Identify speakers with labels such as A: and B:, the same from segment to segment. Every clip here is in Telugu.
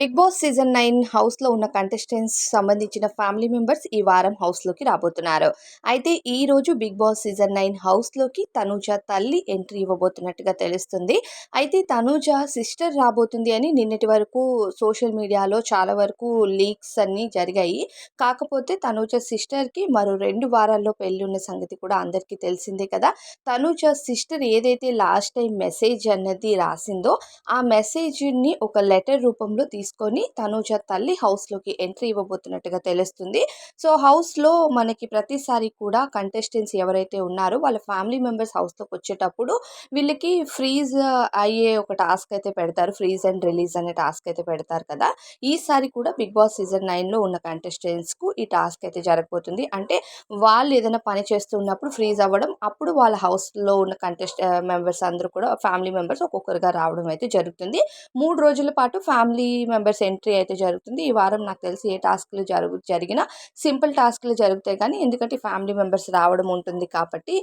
A: బిగ్ బాస్ సీజన్ నైన్ హౌస్లో ఉన్న కంటెస్టెంట్స్ సంబంధించిన ఫ్యామిలీ మెంబర్స్ ఈ వారం హౌస్లోకి రాబోతున్నారు. అయితే ఈ రోజు బిగ్ బాస్ సీజన్ నైన్ హౌస్లోకి తనూజ తల్లి ఎంట్రీ ఇవ్వబోతున్నట్టుగా తెలుస్తుంది. అయితే తనూజ సిస్టర్ రాబోతుంది అని నిన్నటి వరకు సోషల్ మీడియాలో చాలా వరకు లీక్స్ అన్నీ జరిగాయి. కాకపోతే తనూజ సిస్టర్కి మరో రెండు వారాల్లో పెళ్ళి ఉన్న సంగతి కూడా అందరికీ తెలిసిందే కదా. తనూజ సిస్టర్ ఏదైతే లాస్ట్ టైం మెసేజ్ అన్నది రాసిందో ఆ మెసేజ్ని ఒక లెటర్ రూపంలో తీసుకు తీసుకొని తనూజ తల్లి హౌస్లోకి ఎంట్రీ ఇవ్వబోతున్నట్టుగా తెలుస్తుంది. సో హౌస్లో మనకి ప్రతిసారి కూడా కంటెస్టెంట్స్ ఎవరైతే ఉన్నారో వాళ్ళ ఫ్యామిలీ మెంబర్స్ హౌస్లోకి వచ్చేటప్పుడు వీళ్ళకి ఫ్రీజ్ అయ్యే ఒక టాస్క్ అయితే పెడతారు. ఫ్రీజ్ అండ్ రిలీజ్ అనే టాస్క్ అయితే పెడతారు కదా! ఈసారి కూడా బిగ్ బాస్ సీజన్ నైన్లో ఉన్న కంటెస్టెంట్స్కు ఈ టాస్క్ అయితే జరగబోతుంది. అంటే వాళ్ళు ఏదైనా పని చేస్తున్నప్పుడు ఫ్రీజ్ అవ్వడం అప్పుడు వాళ్ళ హౌస్లో ఉన్న కంటెస్ట్ మెంబర్స్ అందరూ కూడా ఫ్యామిలీ మెంబర్స్ ఒక్కొక్కరుగా రావడం అయితే జరుగుతుంది. మూడు రోజుల పాటు ఫ్యామిలీ మెంబర్స్ ఎంట్రీ అయితే జరుగుతుంది. ఈ వారం నాకు తెలిసి ఏ టాస్క్లు జరుగు జరిగినా సింపుల్ టాస్క్లు జరుగుతాయి కానీ ఎందుకంటే ఫ్యామిలీ మెంబర్స్ రావడం ఉంటుంది కాబట్టి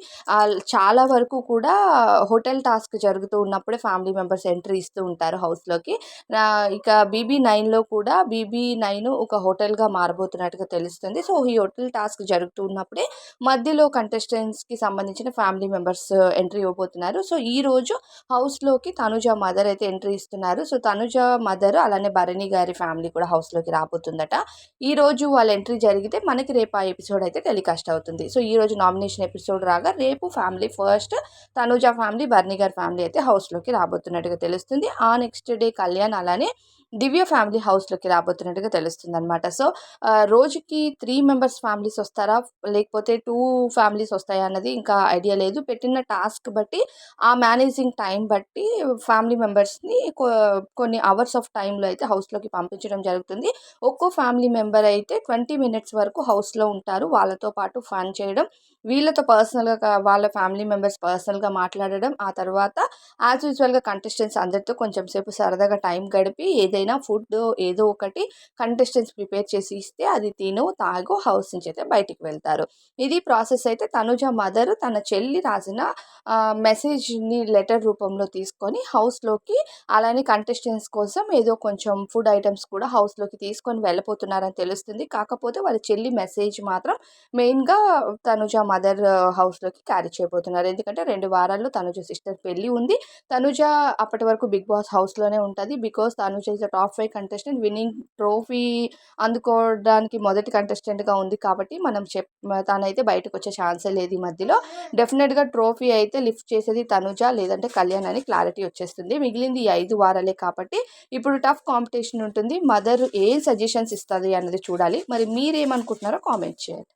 A: చాలా వరకు కూడా హోటల్ టాస్క్ జరుగుతూ ఉన్నప్పుడే ఫ్యామిలీ మెంబర్స్ ఎంట్రీ ఇస్తూ ఉంటారు హౌస్లోకి. ఇక బీబీ నైన్లో కూడా బీబీ నైన్ ఒక హోటల్గా మారబోతున్నట్టుగా తెలుస్తుంది. సో ఈ హోటల్ టాస్క్ జరుగుతూ ఉన్నప్పుడే మధ్యలో కంటెస్టెంట్స్కి సంబంధించిన ఫ్యామిలీ మెంబర్స్ ఎంట్రీ ఇవ్వబోతున్నారు. సో ఈ రోజు హౌస్లోకి తనుజ మదర్ అయితే ఎంట్రీ ఇస్తున్నారు. సో తనుజ మదర్ అలానే భరణి గారి ఫ్యామిలీ కూడా హౌస్లోకి రాబోతుందట. ఈ రోజు వాళ్ళ ఎంట్రీ జరిగితే మనకి రేపు ఆ ఎపిసోడ్ అయితే టెలికాస్ట్ అవుతుంది. సో ఈ రోజు నామినేషన్ ఎపిసోడ్ రాగా రేపు family first Tanuja family Bharani గారి ఫ్యామిలీ అయితే హౌస్లోకి రాబోతున్నట్టుగా తెలుస్తుంది. ఆ నెక్స్ట్ డే కళ్యాణ్ అలానే దివ్య ఫ్యామిలీ హౌస్లోకి రాబోతున్నట్టుగా తెలుస్తుంది అనమాట సో రోజుకి త్రీ మెంబర్స్ ఫ్యామిలీస్ వస్తారా? లేకపోతే టూ ఫ్యామిలీస్ వస్తాయా అన్నది ఇంకా ఐడియా లేదు. పెట్టిన టాస్క్ బట్టి ఆ మేనేజింగ్ టైం బట్టి ఫ్యామిలీ మెంబర్స్ని కొన్ని అవర్స్ ఆఫ్ టైంలో అయితే హౌస్లోకి పంపించడం జరుగుతుంది. ఒక్కో ఫ్యామిలీ మెంబర్ అయితే ట్వంటీ మినిట్స్ వరకు హౌస్లో ఉంటారు. వాళ్ళతో పాటు ఫన్ చేయడం వీళ్ళతో పర్సనల్గా వాళ్ళ ఫ్యామిలీ మెంబర్స్ పర్సనల్గా మాట్లాడడం ఆ తర్వాత యాజ్ యూజువల్గా కంటెస్టెంట్స్ అందరితో కొంచెం సేపు సరదాగా టైం గడిపి ఏదైనా ఫుడ్ ఏదో ఒకటి కంటెస్టెంట్స్ ప్రిపేర్ చేసి ఇస్తే అది తిను తాగు హౌస్ నుంచి అయితే బయటికి వెళ్తారు. ఇది ప్రాసెస్ అయితే తనుజ మదర్ తన చెల్లి రాసిన మెసేజ్ని లెటర్ రూపంలో తీసుకొని హౌస్లోకి అలానే కంటెస్టెంట్స్ కోసం ఏదో కొంచెం ఫుడ్ ఐటమ్స్ కూడా హౌస్లోకి తీసుకొని వెళ్ళిపోతున్నారని తెలుస్తుంది. కాకపోతే వాళ్ళ చెల్లి మెసేజ్ మాత్రం మెయిన్గా తనుజ మదర్ హౌస్లోకి క్యారీ చేయబోతున్నారు. ఎందుకంటే రెండు వారాల్లో తనుజ సిస్టర్ పెళ్ళి ఉంది. తనుజ అప్పటి వరకు బిగ్ బాస్ హౌస్లోనే ఉంటుంది. Because Tanuja top five contestant winning trophy అందుకోవడానికి మొదటి కంటెస్టెంట్గా ఉంది కాబట్టి మనం చెప్ తనైతే బయటకు వచ్చే ఛాన్సే లేదు ఈ మధ్యలో. డెఫినెట్గా ట్రోఫీ అయితే లిఫ్ట్ చేసేది తనుజ లేదంటే కళ్యాణ్ అని క్లారిటీ వచ్చేస్తుంది. మిగిలింది ఈ ఐదు వారాలే కాబట్టి ఇప్పుడు టఫ్ కాంపిటీషన్ ఉంటుంది. మదర్ ఏం సజెషన్స్ ఇస్తుంది అన్నది చూడాలి. మరి మీరేమనుకుంటున్నారో కామెంట్ చేయండి.